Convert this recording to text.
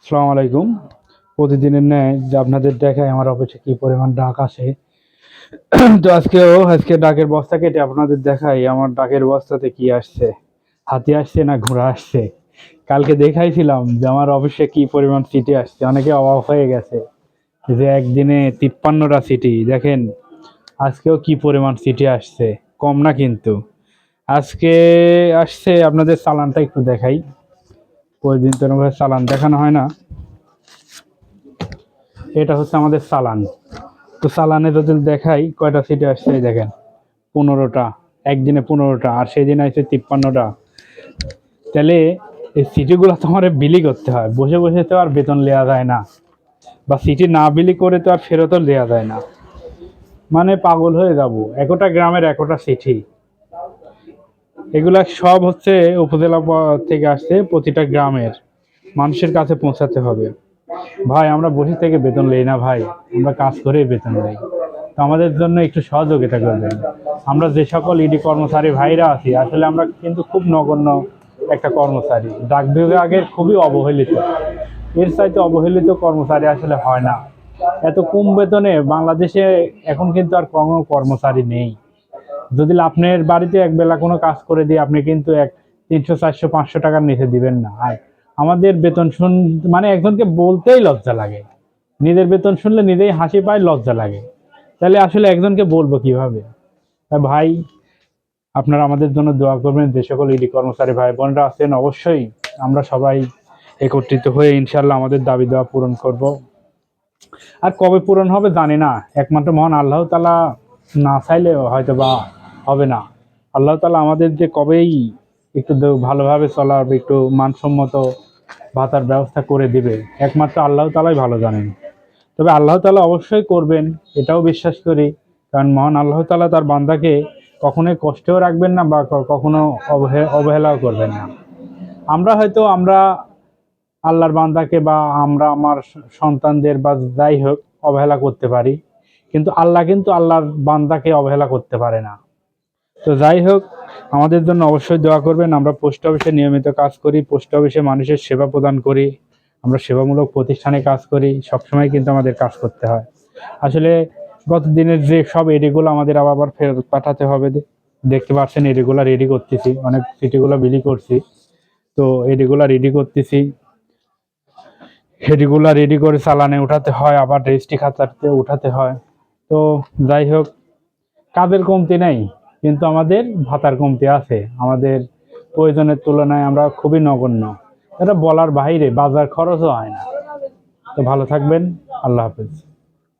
আসসালামু আলাইকুম। প্রতিদিনের ন্যায় যে আপনাদের দেখায় আমার অফিসে কি পরিমাণ ডাক আসে তো আজকেও, আজকে ডাকের বস্তা কেটে আপনাদের দেখাই আমার ডাকের বস্তাতে কি আসছে। হাতি আসছে না ঘোড়া আসছে? কালকে দেখাইছিলাম যে আমার অফিসে কি পরিমাণ সিটি আসছে। অনেকে অবাক হয়ে গেছে যে একদিনে তিপ্পান্নটা সিটি দেখেন, আজকেও কি পরিমাণ সিটি আসছে। কম না কিন্তু। আজকে আসছে, আপনাদের চালানটা একটু দেখাই। প্রতিদিন তো এরকম ভাবে চালান দেখানো হয় না। এটা হচ্ছে আমাদের চালান। তো চালানে যদি দেখাই, কয়টা সিটে আসছে দেখেন, পনেরোটা, একদিনে পনেরোটা, আর সেই দিন আসছে তিপ্পান্নটা। তাহলে এই সিটিগুলো তো আমার বিলি করতে হয়, বসে বসে তো আর বেতন নেওয়া যায় না। বা সিটি না বিলি করে তো আর ফেরতও দেওয়া যায় না। মানে পাগল হয়ে যাব একটা গ্রামের একটা সিটি এগুলা সব হচ্ছে উপজেলা থেকে আসছে প্রতিটা গ্রামের। মানুষের কাছে পৌঁছাতে হবে। ভাই, আমরা বসে থেকে বেতন লই না ভাই। আমরা কাজ করে বেতন লই তো আমাদের জন্য একটু সহযোগিতা করবেন। আমরা যে সকল ইডি কর্মচারী ভাইরা আছি, আসলে আমরা কিন্তু খুব নগণ্য একটা কর্মচারী। ডাক বিভাগের খুবই অবহেলিত। এর চাইতে অবহেলিত কর্মচারী আসলে হয় না। এত কম বেতনে বাংলাদেশে এখন কিন্তু আর কোনো কর্মচারী নেই। যদি আপনার বাড়িতে এক বেলা কোনো কাজ করে দিয়ে আপনি কিন্তু এক তিনশো, চারশো, পাঁচশো টাকার নিচে দিবেন না। আর আমাদের বেতন শুন মানে একজনকে বলতেই লজ্জা লাগে। নিজের বেতন শুনলে নিজেই হাসি পায়, লজ্জা লাগে। তাহলে আসলে একজনকে বলব কীভাবে? ভাই, আপনারা আমাদের জন্য দোয়া করবেন, যে সকল ইডি কর্মচারী ভাই বোনরা আছেন, অবশ্যই আমরা সবাই একত্রিত হয়ে ইনশাল্লাহ আমাদের দাবি দেওয়া পূরণ করব। আর কবে পূরণ হবে জানি না। একমাত্র মহান আল্লাহ তালা না চাইলে হয়তো বা হবে না। আল্লাহ তালা আমাদের যে কবেই একটু ভালোভাবে চলার, একটু মানসম্মত ভাতার ব্যবস্থা করে দিবে, একমাত্র আল্লাহ তালাই ভালো জানেন। তবে আল্লাহ তালা অবশ্যই করবেন, এটাও বিশ্বাস করি, কারণ মহান আল্লাহ তালা তার বান্দাকে কখনোই কষ্টেও রাখবেন না বা কখনো অবহে- অবহেলাও করবেন না। আমরা হয়তো আমরা আল্লাহর বান্দাকে বা আমরা আমার সন্তানদের বা যাই হোক, অবহেলা করতে পারি, কিন্তু আল্লাহ কিন্তু আল্লাহর বান্দাকে অবহেলা করতে পারে না। তো যাই হোক, আমাদের জন্য অবশ্যই দোয়া করবেন। আমরা পোস্ট অফিসে নিয়মিত কাজ করি, পোস্ট অফিসে মানুষের সেবা প্রদান করি, আমরা সেবামূলক প্রতিষ্ঠানে কাজ করি, সবসময় কিন্তু আমাদের কাজ করতে হয়। আসলে গত দিনের যে সব এডিগুলো আমাদের আবার ফেরত পাঠাতে হবে দেখতে পাচ্ছেন এডিগুলো রেডি করতেছি, অনেক সিটিগুলো বিলি করছি। তো এডিগুলো রেডি করতেছি। হেডিগুলা রেডি করে চালানে উঠাতে হয়, আবার রেজিস্ট্রি খাতাতে উঠাতে হয়। তো যাই হোক, কাজের কমতি নেই। কিন্তু আমাদের ভাতার কমতি আছে। আমাদের প্রয়োজনের তুলনায় আমরা খুবই নগণ্য। এটা বলার বাইরে বাজার খরচও হয় না। তো ভালো থাকবেন। আল্লাহ হাফেজ।